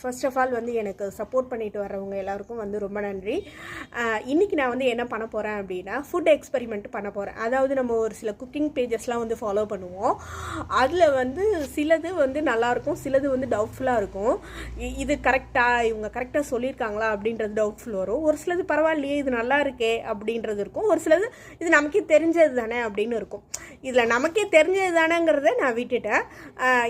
First of all வந்து எனக்கு support பண்ணிட்டு வர்றவங்க எல்லாருக்கும் வந்து ரொம்ப நன்றி. இன்றைக்கி இன்னைக்கு நான் வந்து என்ன பண்ண போகிறேன் அப்படின்னா ஃபுட் எக்ஸ்பெரிமெண்ட் பண்ண போகிறேன் அதாவது நம்ம ஒரு சில குக்கிங் பேஜஸ்லாம் வந்து ஃபாலோ பண்ணுவோம். அதில் வந்து சிலது வந்து நல்லாயிருக்கும் சிலது வந்து டவுட்ஃபுல்லாக இருக்கும். இது கரெக்டாக இவங்க கரெக்டாக சொல்லியிருக்காங்களா அப்படின்றது டவுட்ஃபுல் வரும். ஒரு சிலது பரவாயில்லையே இது நல்லா இருக்கே அப்படின்றது இருக்கும். ஒரு சிலது இது நமக்கே தெரிஞ்சது தானே அப்படின்னு இருக்கும். இதில் நமக்கே தெரிஞ்சது தானேங்கிறத நான் விட்டுட்டேன்.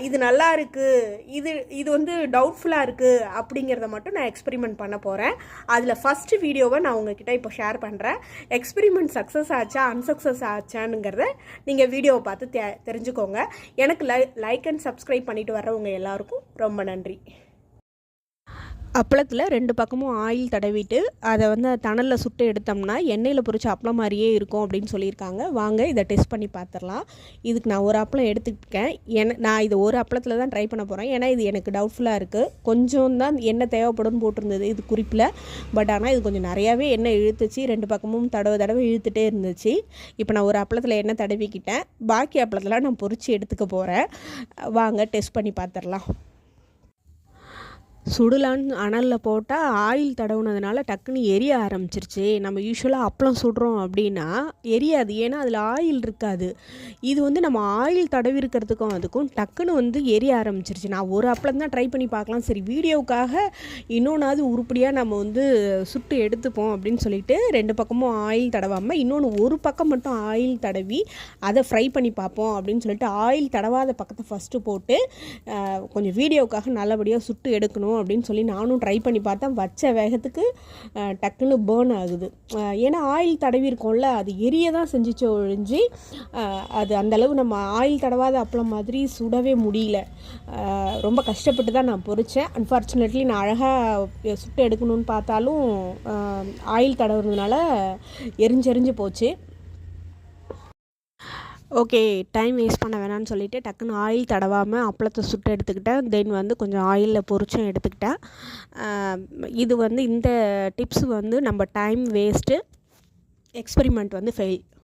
இது நல்லா இருக்குது இது இது வந்து டவுட்ஃபுல்லாக இருக்குது அப்படிங்கிறத மட்டும் நான் எக்ஸ்பெரிமெண்ட் பண்ண போகிறேன் அதில் ஃபஸ்ட்டு வீடியோவை நான் உங்ககிட்ட இப்போ ஷேர் பண்ணுறேன் எக்ஸ்பெரிமெண்ட் சக்ஸஸ் ஆச்சா அன்சக்ஸஸ் ஆச்சானுங்கிறத நீங்கள் வீடியோவை பார்த்து தெ தெரிஞ்சுக்கோங்க. எனக்கு லை லைக் அண்ட் சப்ஸ்கிரைப் பண்ணிட்டு வர்றவங்க எல்லாருக்கும் ரொம்ப நன்றி. அப்பளத்தில் ரெண்டு பக்கமும் ஆயில் தடவிட்டு அதை வந்து தணலில் சுட்டு எடுத்தோம்னா எண்ணெயில் பொறிச்ச அப்பளம் மாதிரியே இருக்கும் அப்படின்னு சொல்லியிருக்காங்க. வாங்க இதை டெஸ்ட் பண்ணி பார்த்துடலாம் இதுக்கு நான் ஒரு அப்பளம் எடுத்துக்கிட்டேன். என நான் இது ஒரு அப்பளத்தில் தான் ட்ரை பண்ண போகிறேன் ஏன்னா இது எனக்கு டவுட்ஃபுல்லாக இருக்குது கொஞ்சம் தான் எண்ணெய் தேவைப்படும்னு போட்டிருந்தது இது குறிப்பில். பட் ஆனால் இது கொஞ்சம் நிறையாவே எண்ணெய் இழுத்துச்சு. ரெண்டு பக்கமும் தடவை தடவை இழுத்துட்டே இருந்துச்சு. இப்போ நான் ஒரு அப்பளத்தில் எண்ணெய் தடவிக்கிட்டேன். பாக்கி அப்பளத்தில் நான் பொறிச்சு எடுத்துக்க போகிறேன் வாங்க டெஸ்ட் பண்ணி பார்த்துடலாம் சுடலான்னு அனலில் போட்டால் ஆயில் தடவுனதுனால டக்குன்னு எரிய ஆரம்பிச்சிருச்சு. நம்ம யூஸ்வலாக அப்பளம் சுடுறோம் அப்படின்னா எரியாது. ஏன்னா அதில் ஆயில் இருக்காது. இது வந்து நம்ம ஆயில் தடவி இருக்கிறதுக்கும் அதுக்கும் டக்குன்னு வந்து எரிய ஆரம்பிச்சிருச்சு. நான் ஒரு அப்பளம் தான் ட்ரை பண்ணி பார்க்கலாம். சரி வீடியோவுக்காக இன்னொன்றாவது உருப்படியாக நம்ம வந்து சுட்டு எடுத்துப்போம் அப்படின்னு சொல்லிட்டு ரெண்டு பக்கமும் ஆயில் தடவாமல் இன்னொன்று ஒரு பக்கம் மட்டும் ஆயில் தடவி அதை ஃப்ரை பண்ணி பார்ப்போம் அப்படின்னு சொல்லிட்டு ஆயில் தடவாத பக்கத்தை ஃபஸ்ட்டு போட்டு கொஞ்சம் வீடியோவுக்காக நல்லபடியாக சுட்டு எடுக்கணும் அப்படின்னு சொல்லி நானும் ட்ரை பண்ணி பார்த்தேன். வச்ச வேகத்துக்கு டக்குன்னு பேர்ன் ஆகுது. ஏன்னா ஆயில் தடவி இருக்கோம்ல அது எரிய தான் செஞ்சுச்சு ஒழிஞ்சு அது அந்தளவு நம்ம ஆயில் தடவாத அப்பளம் மாதிரி சுடவே முடியல. ரொம்ப கஷ்டப்பட்டு தான் நான் பொரித்தேன் அன்ஃபார்ச்சுனேட்லி நான் அழகாக சுட்டு எடுக்கணும்னு பார்த்தாலும் ஆயில் தடவுறதுனால எரிஞ்செரிஞ்சு போச்சு. ஓகே டைம் வேஸ்ட் பண்ண வேணாம்னு சொல்லிவிட்டு டக்குன்னு ஆயில் தடவாமல் அப்பளத்தை சுட்டு எடுத்துக்கிட்டேன். தென் வந்து கொஞ்சம் ஆயிலில் பொரிச்சும் எடுத்துக்கிட்டேன். இது வந்து இந்த டிப்ஸ் வந்து நம்ம டைம் வேஸ்ட்டு எக்ஸ்பெரிமெண்ட் வந்து ஃபெயில்